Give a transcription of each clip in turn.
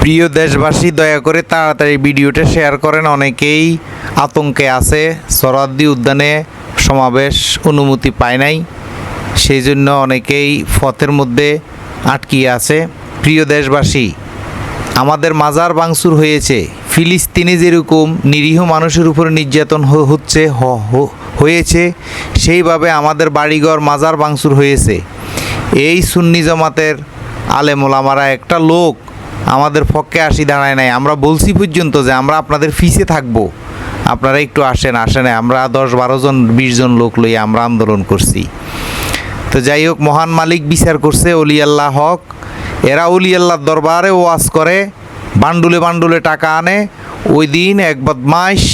প্রিয় দেশবাসী, দয়া করে তাড়াতাড়ি ভিডিওটা শেয়ার করেন। অনেকেই আতঙ্কে আছে। সরাদ্দি উদ্যানে সমাবেশ অনুমতি পায় নাই। সেই জন্য অনেকেই পথের মধ্যে আটকিয়ে আছে। প্রিয় দেশবাসী, আমাদের মাজার বাংসুর হয়েছে। ফিলিস্তিনে যেরকম নিরীহ মানুষের উপর নির্যাতন হচ্ছে হয়েছে, সেইভাবে আমাদের বাড়িঘর মাজার বাংসুর হয়েছে। এই সুন্নি জমাতের আলেমোলামারা একটা লোক আমাদের পক্ষে আসি দাঁড়ায় নাই। আমরা বলছি পর্যন্ত যে আমরা আপনাদের ফিসে থাকব। আপনারা একটু আসেন আসেন আমরা দশ বারো জন, বিশ জন লোক লইয়া আমরা আন্দোলন করছি। তো যাই হোক, মহান মালিক বিচার করছে অলি আল্লাহ হক। এরা অলি আল্লাহর দরবারে ওয়াজ করে, বান্ডুলে বান্ডুলে টাকা আনে। ওই দিন এক বদমাইশ,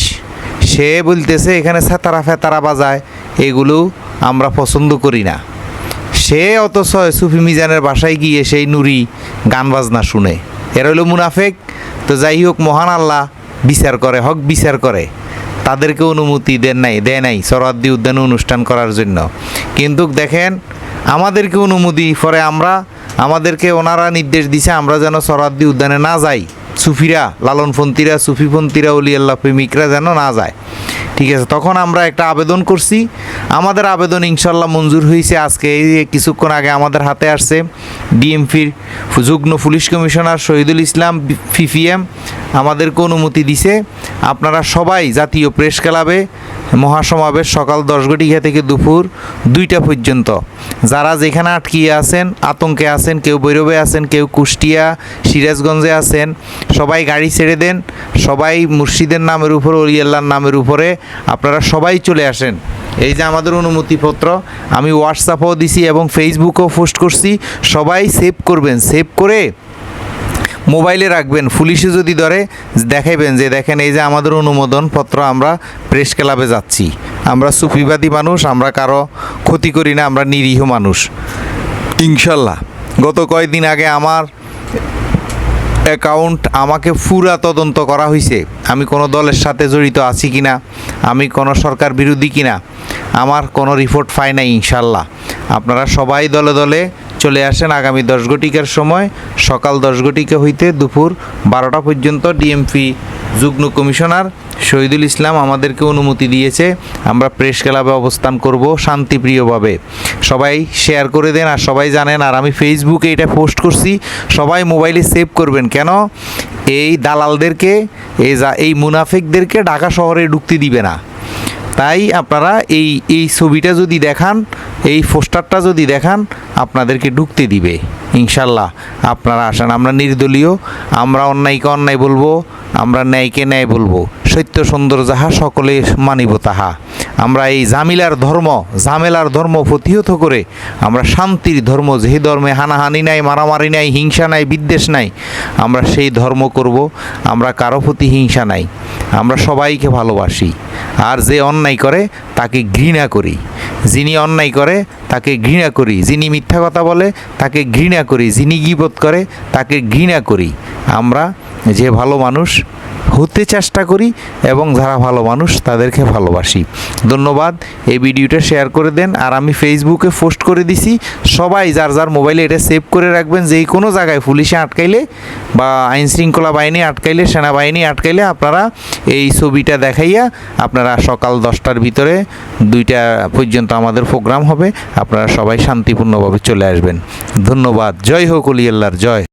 সে বলতেছে, এখানে সেতারা ফেতারা বাজায়, এগুলো আমরা পছন্দ করি না। সে অথচ সুফি মিজানের বাসায় গিয়ে সেই নুরি গান বাজনা শুনে। এর হলো মুনাফেক। তো যাই হোক, মহান আল্লাহ বিচার করে, হক বিচার করে। তাদেরকে অনুমতি দেন নাই, দেয় নাই সরাদ্দি উদ্যানে অনুষ্ঠান করার জন্য। কিন্তু দেখেন, আমাদেরকে অনুমতি, পরে আমরা, আমাদেরকে ওনারা নির্দেশ দিছে আমরা যেন সরাদ্দি উদ্যানে না যাই। সুফিরা, লালনপন্থীরা, সুফিপন্থীরা অলি আল্লাহ প্রেমিকরা যেন না যায়। ঠিক আছে, তখন আমরা একটা আবেদন করছি আমাদের আবেদন ইনশাল্লাহ মঞ্জুর হয়েছে আজকে এই কিছুক্ষণ আগে আমাদের হাতে আসছে ডিএমপির যুগ্ম পুলিশ কমিশনার শহীদুল ইসলাম ফিফিএম আমাদেরকে অনুমতি দিছে। আপনারা সবাই জাতীয় প্রেস ক্লাবে মহাসমাবেশ সকাল দশ ঘটিকা থেকে দুপুর দুইটা পর্যন্ত। যারা যেখানে আটকিয়ে আছেন, আতঙ্কে আছেন, কেউ বৈরবে আছেন, কেউ কুষ্টিয়া, সিরাজগঞ্জে আছেন, সবাই গাড়ি ছেড়ে দেন, সবাই মুর্শিদের নামের উপর, অলিয়াল্লার নামের উপরে, আপনারা সবাই চলে আসেন। এই যে আমাদের অনুমতিপত্র, আমি হোয়াটসঅ্যাপও দিছি এবং ফেসবুকেও পোস্ট করছি, সবাই সেভ করবেন। সেভ করে মোবাইলে রাখবেন, পুলিশে যদি ধরে, দেখাইবেন যে দেখেন এই যে আমাদের অনুমোদন পত্র আমরা প্রেস ক্লাবে যাচ্ছি। আমরা সুফিবাদী মানুষ, আমরা কারও ক্ষতি করি না, আমরা নিরীহ মানুষ। ইনশাল্লাহ, গত কয়েকদিন আগে আমার অ্যাকাউন্ট আমাকে ফুরা তদন্ত করা হয়েছে আমি কোনো দলের সাথে জড়িত আছি কি না আমি কোনো সরকার বিরোধী কিনা, আমার কোনো রিপোর্ট পাই নাই ইনশাল্লাহ। আপনারা সবাই দলে দলে চলে আসেন আগামী দশ ঘটিকার সময়। সকাল দশ ঘটিকা হইতে দুপুর বারোটা পর্যন্ত ডিএমপি যুগ্ম কমিশনার শহীদুল ইসলাম আমাদেরকে অনুমতি দিয়েছে, আমরা প্রেস ক্লাবে অবস্থান করব শান্তিপ্রিয়ভাবে। সবাই শেয়ার করে দেন আর সবাই জানেন, আর আমি ফেসবুকে এটা পোস্ট করছি, সবাই মোবাইলে সেভ করবেন। কেন? এই দালালদেরকে, এই যা, এই মুনাফিকদেরকে ঢাকা শহরে ঢুকতে দিবে না। তাই আপনারা এই এই ছবিটা যদি দেখান, এই পোস্টারটা যদি দেখান আপনাদেরকে ঢুকতে দিবে। ইনশাল্লাহ আপনারা আসেন। আমরা নির্দলীয়, আমরা অন্যায়কে অন্যায় বলব, আমরা ন্যায়কে ন্যায় বলব। সত্য, সুন্দর যাহা সকলে মানিব তাহা। আমরা এই জামিলার ধর্ম ঝামেলার ধর্ম প্রতিহত করে আমরা শান্তির ধর্ম যে ধর্মে হানাহানি নাই, মারামারি নাই, হিংসা নাই, বিদ্বেষ নাই, আমরা সেই ধর্ম করব। আমরা কারও প্রতি হিংসা নাই। আমরা সবাইকে ভালোবাসি। আর যে অন্যায় করে, তাকে ঘৃণা করি। যিনি অন্যায় করে, তাকে ঘৃণা করি। যিনি মিথ্যা কথা বলে, তাকে ঘৃণা করি। যিনি গিবোধ করে, তাকে ঘৃণা করি। আমরা যে ভালো মানুষ হতে চেষ্টা করি এবং যারা ভালো মানুষ তাদেরকে ভালোবাসি। ধন্যবাদ। এই ভিডিওটা শেয়ার করে দেন। আর আমি ফেসবুকে পোস্ট করে দিছি। সবাই যার যার মোবাইলে এটা সেভ করে রাখবেন, যেই কোনো জায়গায় পুলিশে আটকাইলে বা আইন শৃঙ্খলা বাহিনী আটকাইলে, সেনাবাহিনী আটকাইলে আপনারা এই ছবিটা দেখাইয়া আপনারা সকাল দশটার ভিতরে দুইটা পর্যন্ত আমাদের প্রোগ্রাম হবে। আপনারা সবাই শান্তিপূর্ণভাবে চলে আসবেন। ধন্যবাদ। জয় হোক অলি আল্লাহর। জয়।